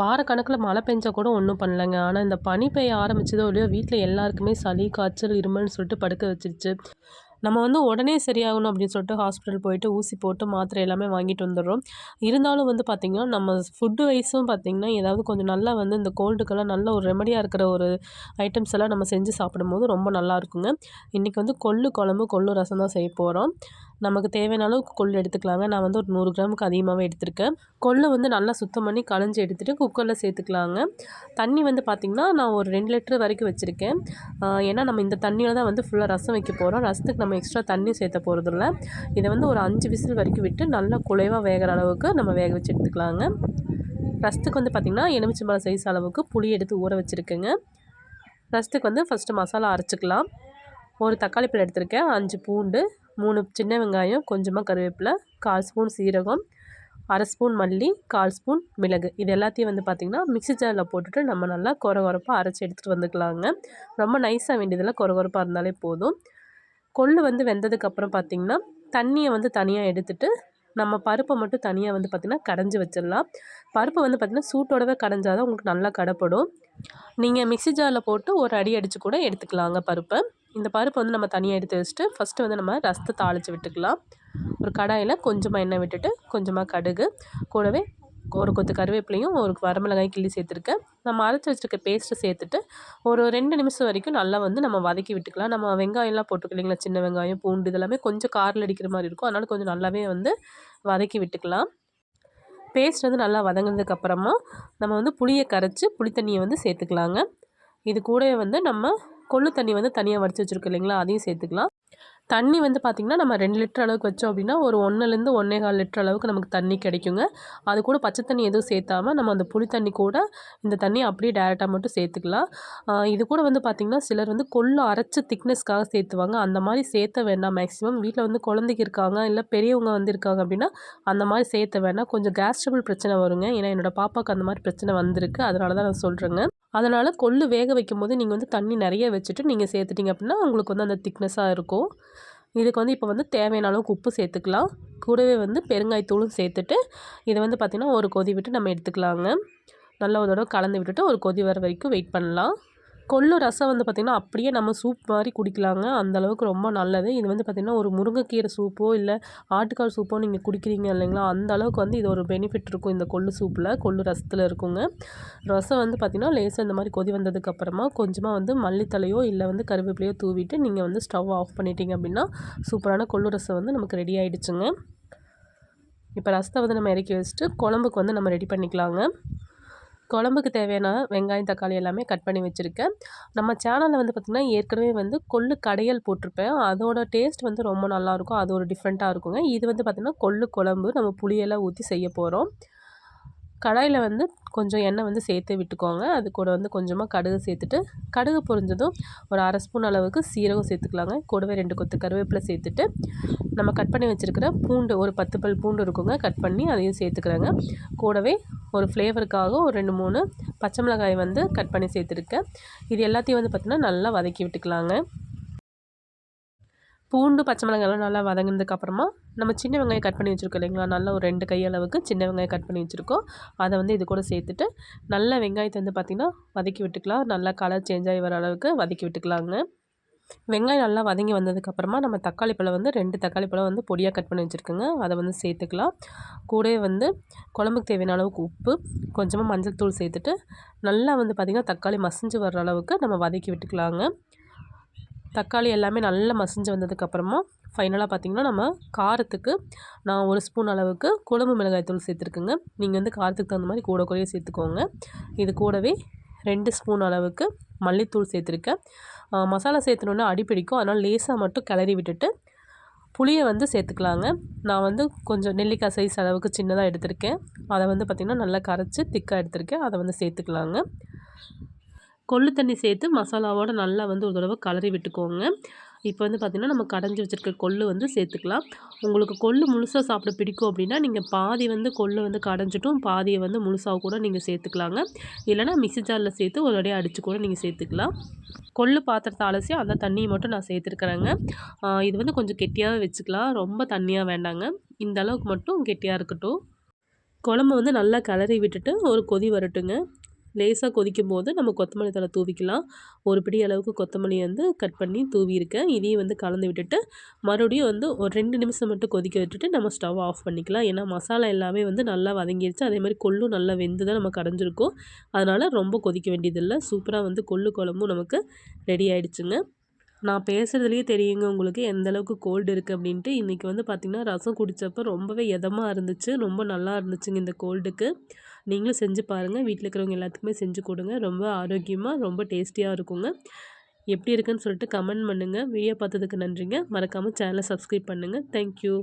வார கணக்கில் மழை பெஞ்சா கூட ஒன்றும் பண்ணலங்க. ஆனால் இந்த பனி பெய்ய ஆரம்பிச்சதோ இல்லையோ வீட்டில் எல்லாருக்குமே சளி காய்ச்சல் இருமல்னு சொல்லிட்டு படுக்க வச்சிருச்சு. நம்ம வந்து உடனே சரியாகணும் அப்படின்னு சொல்லிட்டு ஹாஸ்பிட்டல் போயிட்டு ஊசி போட்டு மாத்திரை எல்லாமே வாங்கிட்டு வந்துடுறோம். இருந்தாலும் வந்து பார்த்திங்கன்னா நம்ம ஃபுட்டு வைஸும் பார்த்திங்கன்னா ஏதாவது கொஞ்சம் நல்லா வந்து இந்த கோல்டுக்கெல்லாம் நல்ல ஒரு ரெமடியாக இருக்கிற ஒரு ஐட்டம்ஸ் எல்லாம் நம்ம செஞ்சு சாப்பிடும்போது ரொம்ப நல்லா இருக்குங்க. இன்றைக்கி வந்து கொள்ளு குழம்பு கொள்ளு ரசம் தான் செய்ய போகிறோம் நமக்கு தேவையான அளவுக்கு கொள்ளு எடுத்துக்கலாங்க. நான் வந்து ஒரு நூறு கிராமுக்கு அதிகமாகவே எடுத்திருக்கேன். கொள்ளு வந்து நல்லா சுத்தம் பண்ணி களைஞ்சி எடுத்துகிட்டு குக்கரில் சேர்த்துக்கலாங்க. தண்ணி வந்து பார்த்திங்கன்னா நான் ஒரு ரெண்டு லிட்டர் வரைக்கும் வச்சுருக்கேன். ஏன்னா நம்ம இந்த தண்ணியில் தான் வந்து ஃபுல்லாக ரசம் வைக்க போகிறோம் ரசத்துக்கு நம்ம எக்ஸ்ட்ரா தண்ணி சேர்த்த போகிறதில்ல இதை வந்து ஒரு அஞ்சு விசில் வரைக்கும் விட்டு நல்லா குலைவாக வேகிற அளவுக்கு நம்ம வேக வச்சு எடுத்துக்கலாங்க. ரசத்துக்கு வந்து பார்த்திங்கன்னா எலுமிச்சம்பழம் சைஸ் அளவுக்கு புளி எடுத்து ஊற வச்சுருக்கேங்க. ரசத்துக்கு வந்து ஃபஸ்ட்டு மசாலா அரைச்சிக்கலாம். ஒரு தக்காளி பழம் எடுத்திருக்கேன். அஞ்சு பூண்டு மூணு சின்ன வெங்காயம் கொஞ்சமாக கருவேப்பிலை கால் ஸ்பூன் சீரகம் அரை ஸ்பூன் மல்லி கால் ஸ்பூன் மிளகு. இது எல்லாத்தையும் வந்து பார்த்திங்கன்னா மிக்ஸி ஜாரில் போட்டுட்டு நம்ம நல்லா குற குறப்பாக அரைச்சி எடுத்துகிட்டு வந்துக்கலாங்க. ரொம்ப நைஸாக வேண்டியதில் குற குறப்பாக இருந்தாலே போதும். கொள்ளு வந்து வெந்ததுக்கப்புறம் பார்த்திங்கன்னா தண்ணியை வந்து தனியாக எடுத்துட்டு நம்ம பருப்பை மட்டும் தனியாக வந்து பார்த்திங்கன்னா கடைஞ்சி வச்சிடலாம். பருப்பு வந்து பார்த்திங்கன்னா சூட்டோடவே கடைஞ்சாதான் உங்களுக்கு நல்லா கடைப்படும். நீங்கள் மிக்ஸி ஜாரில் போட்டு ஒரு அடி அடித்து கூட எடுத்துக்கலாங்க பருப்பை. இந்த பருப்பு வந்து நம்ம தனியாக எடுத்து வச்சுட்டு ஃபஸ்ட்டு வந்து நம்ம ரசத்தை தாளித்து விட்டுக்கலாம். ஒரு கடாயில் கொஞ்சமாக எண்ணெய் விட்டுட்டு கொஞ்சமாக கடுகு கூடவே ஒரு கொத்து கருவேப்பிலையும் ஒரு வரமிளகாய் கிள்ளி சேர்த்துருக்கேன். நம்ம அரைச்சி வச்சுருக்க பேஸ்ட்டை சேர்த்துட்டு ஒரு ரெண்டு நிமிஷம் வரைக்கும் நல்லா வந்து நம்ம வதக்கி விட்டுக்கலாம். நம்ம வெங்காயம்லாம் போட்டுக்கலைங்களா சின்ன வெங்காயம் பூண்டு இதெல்லாமே கொஞ்சம் காரில் அடிக்கிற மாதிரி இருக்கும். அதனால் கொஞ்சம் நல்லாவே வந்து வதக்கி விட்டுக்கலாம். பேஸ்ட் வந்து நல்லா வதங்கினதுக்கப்புறமா நம்ம வந்து புளியை கரைச்சி புளித்தண்ணியை வந்து சேர்த்துக்கலாங்க. இது கூடவே வந்து நம்ம கொள்ளு தண்ணி வந்து தனியாக வடித்து வச்சுருக்கோம் இல்லைங்களா அதையும் சேர்த்துக்கலாம். தண்ணி வந்து பார்த்திங்கன்னா நம்ம ரெண்டு லிட்டர் அளவுக்கு வச்சோம் அப்படின்னா ஒரு ஒன்றுலேருந்து ஒன்றே கால் லிட்டர் அளவுக்கு நமக்கு தண்ணி கிடைக்குங்க. அது கூட பச்சை தண்ணி எதுவும் சேர்த்தாமல் நம்ம அந்த புளி தண்ணி கூட இந்த தண்ணி அப்படியே டேரெக்டாக மட்டும் சேர்த்துக்கலாம். இது கூட வந்து பார்த்திங்கன்னா சிலர் வந்து கொள்ளு அரைச்சி திக்னஸ்க்காக சேர்த்துவாங்க. அந்த மாதிரி சேர்த்த வேண்டாம் மேக்ஸிமம் வீட்டில் வந்து குழந்தைக்கு இருக்காங்க இல்லை பெரியவங்க வந்து இருக்காங்க அப்படின்னா அந்த மாதிரி சேர்த்த வேண்டாம். கொஞ்சம் கேஸ்ட்ரபிள் பிரச்சனை வருங்க. ஏன்னா என்னோடய பாப்பாவுக்கு அந்த மாதிரி பிரச்சனை வந்திருக்கு. அதனால தான் நான் சொல்கிறேங்க அதனால் கொள்ளு வேக வைக்கும் போது நீங்கள் வந்து தண்ணி நிறைய வச்சுட்டு நீங்கள் சேர்த்துட்டிங்க அப்படின்னா உங்களுக்கு வந்து அந்த திக்னஸாக இருக்கும். இதுக்கு வந்து இப்போ வந்து தேவையான அளவுக்கு உப்பு சேர்த்துக்கலாம். கூடவே வந்து பெருங்காய்த்தூளும் சேர்த்துட்டு இதை வந்து பார்த்திங்கன்னா ஒரு கொதி விட்டு நம்ம எடுத்துக்கலாங்க. நல்ல ஒரு தடவை கலந்து விட்டுட்டு ஒரு கொதி வர வரைக்கும் வெயிட் பண்ணலாம். கொள்ளு ரசம் வந்து பார்த்திங்கன்னா அப்படியே நம்ம சூப் மாதிரி குடிக்கலாங்க. அந்தளவுக்கு ரொம்ப நல்லது. இது வந்து பார்த்திங்கன்னா ஒரு முருங்கைக்கீரை சூப்போ இல்லை ஆட்டுக்கால் சூப்போ நீங்கள் குடிக்கிறீங்க இல்லைங்களா? அந்த அளவுக்கு வந்து இது ஒரு பெனிஃபிட் இருக்கும் இந்த கொள்ளு சூப்பில் கொள்ளு ரசத்தில் இருக்குங்க. ரசம் வந்து பார்த்திங்கன்னா லேசாக இந்த மாதிரி கொதி வந்ததுக்கப்புறமா கொஞ்சமாக வந்து மல்லித்தலையோ இல்லை வந்து கருவேப்பிலையோ தூவிட்டு நீங்கள் வந்து ஸ்டவ் ஆஃப் பண்ணிட்டீங்க அப்படின்னா சூப்பரான கொள்ளு ரசம் வந்து நமக்கு ரெடி ஆகிடுச்சுங்க இப்போ ரசத்தை வந்து நம்ம இறக்கி வச்சுட்டு குழம்புக்கு வந்து நம்ம ரெடி பண்ணிக்கலாங்க. குழம்புக்கு தேவையான வெங்காயம் தக்காளி எல்லாமே கட் பண்ணி வச்சுருக்கேன். நம்ம சேனலில் வந்து பார்த்திங்கன்னா ஏற்கனவே வந்து கொள்ளு கடையல் போட்டிருப்பேன். அதோட டேஸ்ட் வந்து ரொம்ப நல்லாயிருக்கும். அது ஒரு டிஃப்ரெண்ட்டாக இருக்குங்க. இது வந்து பார்த்திங்கன்னா கொள்ளு குழம்பு. நம்ம புளியெல்லாம் ஊற்றி செய்ய போகிறோம் கடாயில் வந்து கொஞ்சம் எண்ணெய் வந்து சேர்த்து விட்டுக்கோங்க. அது கூட வந்து கொஞ்சமாக கடுகு சேர்த்துட்டு கடுகு பொரிஞ்சதும் ஒரு அரை ஸ்பூன் அளவுக்கு சீரகம் சேர்த்துக்கலாங்க. கூடவே ரெண்டு கொத்து கருவேப்பிலை சேர்த்துட்டு நம்ம கட் பண்ணி வச்சுருக்கிற பூண்டு ஒரு பத்து பல் பூண்டு இருக்குங்க. கட் பண்ணி அதையும் சேர்த்துக்கிறாங்க. கூடவே ஒரு ஃப்ளேவருக்காக ஒரு ரெண்டு மூணு பச்சை மிளகாய் வந்து கட் பண்ணி சேர்த்துருக்கேன். இது எல்லாத்தையும் வந்து பார்த்திங்கன்னா நல்லா வதக்கி விட்டுக்கலாங்க. பூண்டு பச்சை மிளகாயெல்லாம் நல்லா வதங்கினதுக்கப்புறமா நம்ம சின்ன வெங்காயம் கட் பண்ணி வச்சுருக்கோம் இல்லைங்களா? நல்லா ஒரு ரெண்டு கை அளவுக்கு சின்ன வெங்காயம் கட் பண்ணி வச்சுருக்கோம். அதை வந்து இது கூட சேர்த்துட்டு நல்லா வெங்காயத்தை வந்து பார்த்திங்கன்னா வதக்கி விட்டுக்கலாம். நல்லா கலர் சேஞ்ச் ஆகி வர அளவுக்கு வதக்கி விட்டுக்கலாங்க. வெங்காயம் நல்லா வதங்கி வந்ததுக்கப்புறமா நம்ம தக்காளி பழம் வந்து ரெண்டு தக்காளி பழம் வந்து பொடியாக கட் பண்ணி வச்சுருக்கோங்க. அதை வந்து சேர்த்துக்கலாம். கூடவே வந்து குழம்புக்கு தேவையான அளவுக்கு உப்பு கொஞ்சமாக மஞ்சள் தூள் சேர்த்துட்டு நல்லா வந்து பார்த்திங்கன்னா தக்காளி மசிஞ்சு வர்ற அளவுக்கு நம்ம வதக்கி விட்டுக்கலாங்க. தக்காளி எல்லாமே நல்லா மசிஞ்சு வந்ததுக்கப்புறமா ஃபைனலாக பார்த்திங்கன்னா நம்ம காரத்துக்கு நான் ஒரு ஸ்பூன் அளவுக்கு குழம்பு மிளகாய் தூள் சேர்த்துருக்குங்க. நீங்கள் வந்து காரத்துக்கு தகுந்த மாதிரி கூட கூடயே சேர்த்துக்கோங்க. இது கூடவே ரெண்டு ஸ்பூன் அளவுக்கு மல்லித்தூள் சேர்த்துருக்கேன். மசாலா சேர்த்துனோன்னா அடிப்பிடிக்கும் அதனால் லேசாக மட்டும் கிளறி விட்டுட்டு புளியை வந்து சேர்த்துக்கலாங்க. நான் வந்து கொஞ்சம் நெல்லிக்காய் சைஸ் அளவுக்கு சின்னதாக எடுத்திருக்கேன். அதை வந்து பார்த்திங்கன்னா நல்லா கரைச்சி திக்காக எடுத்திருக்கேன். அதை வந்து சேர்த்துக்கலாங்க. கொள்ளு தண்ணி சேர்த்து மசாலாவோடு நல்லா வந்து ஒரு தடவை கலரி விட்டுக்கோங்க. இப்போ வந்து பார்த்திங்கன்னா நம்ம கடைஞ்சி வச்சுருக்க கொள்ளு வந்து சேர்த்துக்கலாம். உங்களுக்கு கொள்ளு முழுசாக சாப்பிட பிடிக்கும் அப்படின்னா நீங்கள் பாதி வந்து கொள்ளு வந்து கடைஞ்சிட்டும் பாதியை வந்து முழுசாக கூட நீங்கள் சேர்த்துக்கலாங்க. இல்லைனா மிக்சி ஜாரில் சேர்த்து ஒரு அடியாக அடித்து கூட நீங்கள் சேர்த்துக்கலாம். கொள்ளு பாத்திரத்தை அலசி அந்த தண்ணியை மட்டும் நான் சேர்த்துருக்குறேங்க. இது வந்து கொஞ்சம் கெட்டியாகவே வச்சுக்கலாம். ரொம்ப தண்ணியாக வேண்டாங்க. இந்த அளவுக்கு மட்டும் கெட்டியாக இருக்கட்டும். குழம்பு வந்து நல்லா கிளறி விட்டுட்டு ஒரு கொதி வரட்டுங்க. லேசாக கொதிக்கும் போது நம்ம கொத்தமல்லி தழை தூவிக்கலாம். ஒரு பிடி அளவுக்கு கொத்தமல்லி வந்து கட் பண்ணி தூவியிருக்கேன். இதையும் வந்து கலந்து விட்டுட்டு மறுபடியும் வந்து ஒரு ரெண்டு நிமிஷம் மட்டும் கொதிக்க விட்டுட்டு நம்ம ஸ்டவ் ஆஃப் பண்ணிக்கலாம். ஏன்னா மசாலா எல்லாமே வந்து நல்லா வதங்கிடுச்சு அதே மாதிரி கொள்ளும் நல்லா வெந்து தான் நம்ம கடைஞ்சிருக்கோம் அதனால் ரொம்ப கொதிக்க வேண்டியதில்லை. சூப்பராக வந்து கொள்ளு குழம்பும் நமக்கு ரெடி ஆகிடுச்சுங்க நான் பேசுகிறதுலேயே தெரியுங்க உங்களுக்கு எந்த அளவுக்கு கோல்டு இருக்குது அப்படின்ட்டு. இன்றைக்கி வந்து பார்த்திங்கன்னா ரசம் குடித்தப்போ ரொம்பவே இதமாக இருந்துச்சு. ரொம்ப நல்லா இருந்துச்சுங்க இந்த கோல்டுக்கு நீங்களும் செஞ்சு பாருங்கள் வீட்டில் இருக்கிறவங்க எல்லாத்துக்குமே செஞ்சு கொடுங்க. ரொம்ப ஆரோக்கியமாக ரொம்ப டேஸ்டியாக இருக்குங்க. எப்படி இருக்குன்னு சொல்லிட்டு கமெண்ட் பண்ணுங்கள் வீடியோ பார்த்ததுக்கு நன்றிங்க. மறக்காமல் சேனலை சப்ஸ்கிரைப் பண்ணுங்கள் தேங்க்யூ